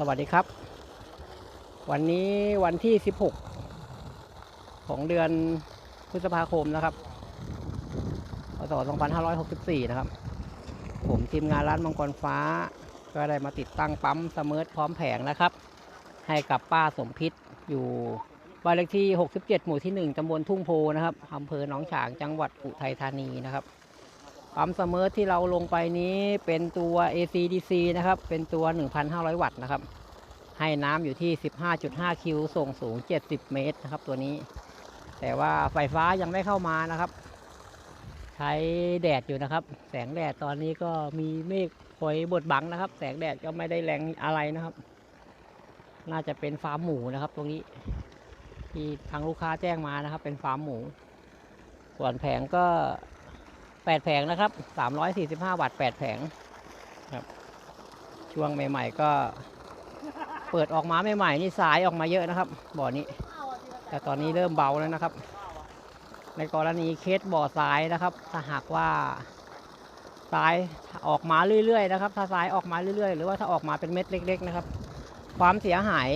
สวัสดีครับ วันนี้วันที่ 16 ของเดือนพฤษภาคมนะครับพศ2564 นะครับ ผมทีมงานร้านมังกรฟ้า ก็ได้มาติดตั้งปั๊มเสมอพร้อมแผงนะครับ ให้กับป้าสมพิษอยู่บ้านเลขที่ 67 หมู่ที่ 1 ตำบลทุ่งโพนะครับอำเภอหนองฉาง จังหวัดอุทัยธานีนะครับ ปั๊มเสมอที่เราลงไปนี้เป็นตัว ACDC นะครับ เป็นตัว 1,500 วัตต์นะครับ ให้น้ำอยู่ที่ 15.5 คิว ส่งสูง 70 เมตรนะครับ ตัวนี้ แต่ว่าไฟฟ้ายังไม่เข้ามานะครับ ใช้แดดอยู่นะครับ แสงแดดตอนนี้ก็มีเมฆคอยบดบังนะครับ แสงแดดก็ไม่ได้แรงอะไรนะครับ น่าจะเป็นฟาร์มหมูนะครับ ตรงนี้ ที่ทางลูกค้าแจ้งมานะครับ เป็นฟาร์มหมู ส่วนแผงก็ แปดแผงนะครับสามร้อยสี่สิบห้าวัตต์แปดแผงครับ ช่วงใหม่ ๆ ก็ เปิดออกมาใหม่ๆนี่สายออกมาเยอะนะครับ บ่อนี้ แต่ตอนนี้เริ่มเบาแล้วนะครับ ในกรณีเคสบ่อทรายนะครับ ถ้าหากว่าทรายออกมาเรื่อยๆนะครับ ถ้าทรายออกมาเรื่อยๆ หรือว่าถ้าออกมาเป็นเม็ดเล็ก ๆ นะครับ ความเสียหาย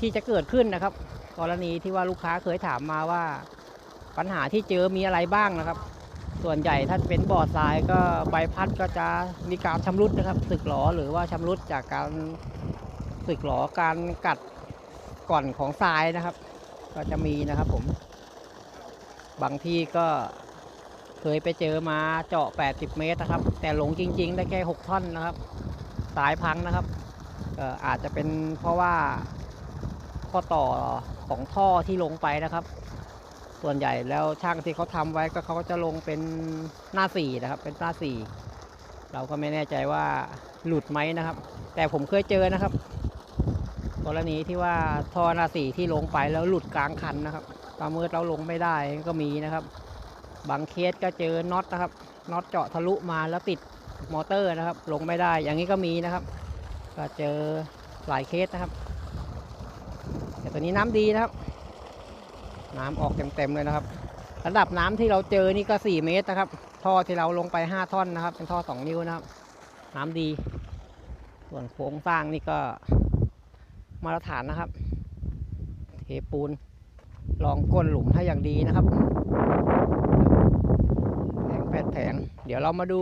ที่จะเกิดขึ้นนะครับ กรณีที่ว่าลูกค้าเคยถามมาว่าปัญหาที่เจอมีอะไรบ้างนะครับ ส่วนใหญ่ถ้าเป็นบ่อทรายก็ใบพัดก็จะมีการชำรุดนะครับสึกหรอหรือว่าชำรุดจากการสึกหรอการกัดก่อนของทรายนะครับ ก็จะมีนะครับผม บางที่ก็เคยไปเจอมาเจาะ 80 เมตรนะครับ แต่หลงจริง ๆ ได้แค่ 6 ท่อนนะครับ สายพังนะครับอาจจะเป็นเพราะว่าข้อต่อของท่อที่ลงไปนะครับ ส่วนใหญ่แล้วช่างที่เขาทำไว้ก็เขาก็จะลงเป็นหน้าสี่นะครับ เป็นหน้าสี่เราก็ไม่แน่ใจว่าหลุดไหมนะครับ แต่ผมเคยเจอนะครับกรณีที่ว่าท่อหน้าสี่ที่ลงไปแล้วหลุดกลางคันนะครับตามมือเราลงไม่ได้ก็มีนะครับ บางเคสก็เจอน็อตนะครับน็อตเจาะทะลุมาแล้วติดมอเตอร์นะครับ ลงไม่ได้อย่างนี้ก็มีนะครับ ก็เจอหลายเคสนะครับ แต่ตัวนี้น้ำดีนะครับ น้ำออกเต็มๆเลยนะครับ ระดับน้ำที่เราเจอนี่ก็ 4 เมตรนะครับ ท่อที่เราลงไป 5 ท่อนนะครับ เป็นท่อ 2 นิ้วนะครับ น้ำดี ส่วนโครงสร้างนี่ก็มาตรฐานนะครับ เทปูนลองก้นหลุมให้อย่างดีนะครับแผงแปดแผง เดี๋ยวเรามาดู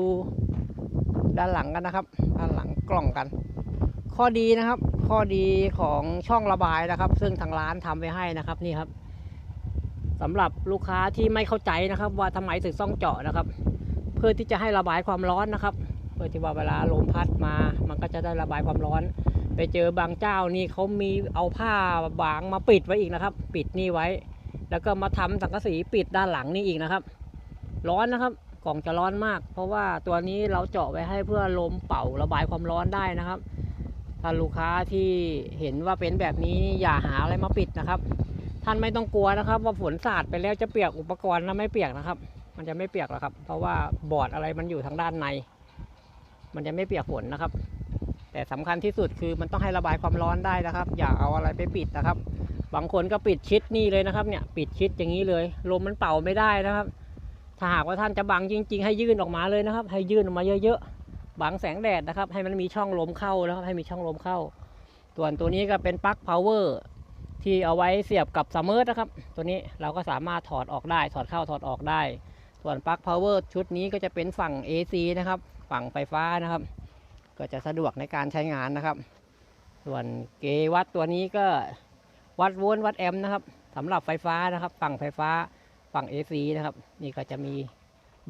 ด้านหลังกันนะครับ ด้านหลังกล่องกัน ข้อดีนะครับ ข้อดีของช่องระบายนะครับ ซึ่งทางร้านทำไว้ให้นะครับนี่ครับ สำหรับลูกค้าที่ไม่เข้าใจนะครับ ว่าทำไมถึงต้องเจาะนะครับ เพื่อที่จะให้ระบายความร้อนนะครับ เพื่อที่ว่าเวลาลมพัดมา มันก็จะได้ระบายความร้อน ไปเจอบางเจ้านี่เขามีเอาผ้าบางมาปิดไว้อีกนะครับ ปิดนี่ไว้ แล้วก็มาทำสังกะสีปิดด้านหลังนี่อีกนะครับ ร้อนนะครับกล่องจะร้อนมาก เพราะว่าตัวนี้เราเจาะไว้ให้เพื่อลมเป่าระบายความร้อนได้นะครับถ้าลูกค้าที่เห็นว่าเป็นแบบนี้อย่าหาอะไรมาปิดนะครับ ท่านไม่ต้องกลัวนะครับ ว่าฝนสาดไปแล้วจะเปียกอุปกรณ์นะไม่เปียกนะครับ มันจะไม่เปียกหรอกครับ เพราะว่าบอร์ดอะไรมันอยู่ทางด้านใน มันจะไม่เปียกฝนนะครับ แต่สำคัญที่สุดคือมันต้องให้ระบายความร้อนได้นะครับ อย่าเอาอะไรไปปิดนะครับ บางคนก็ปิดชิดนี่เลยนะครับ เนี่ยปิดชิดอย่างนี้เลยลมมันเป่าไม่ได้นะครับ ถ้าหากว่าท่านจะบังจริง ๆ ให้ยื่นออกมาเลยนะครับ ให้ยื่นออกมาเยอะๆบังแสงแดดนะครับ ให้มันมีช่องลมเข้านะครับให้มีช่องลมเข้าส่วนตัวนี้ก็เป็นปลั๊กพาวเวอร์ ที่เอาไว้เสียบกับซัมเมอร์นะครับ ตัวนี้เราก็สามารถถอดออกได้ ถอดเข้าถอดออกได้ ส่วนปลั๊กพาวเวอร์ชุดนี้ก็จะเป็นฝั่ง AC นะครับ ฝั่งไฟฟ้านะครับ ก็จะสะดวกในการใช้งานนะครับ ส่วนเกวัดตัวนี้ก็วัดโวลต์วัดแอมป์นะครับสำหรับไฟฟ้านะครับ ฝั่งไฟฟ้าฝั่ง AC นะครับ นี่ก็จะมี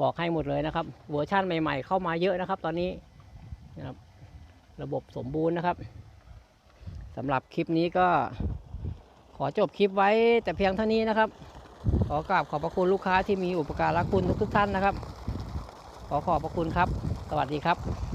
บอกให้หมดเลยนะครับ เวอร์ชั่นใหม่ ๆ เข้ามาเยอะนะครับ ตอนนี้นะครับ ระบบสมบูรณ์นะครับสำหรับคลิปนี้ก็ ขอจบคลิปไว้แต่เพียงเท่านี้นะครับ ขอกราบขอบพระคุณลูกค้าที่มีอุปการะคุณทุกท่านนะครับ ขอขอบพระคุณครับ สวัสดีครับ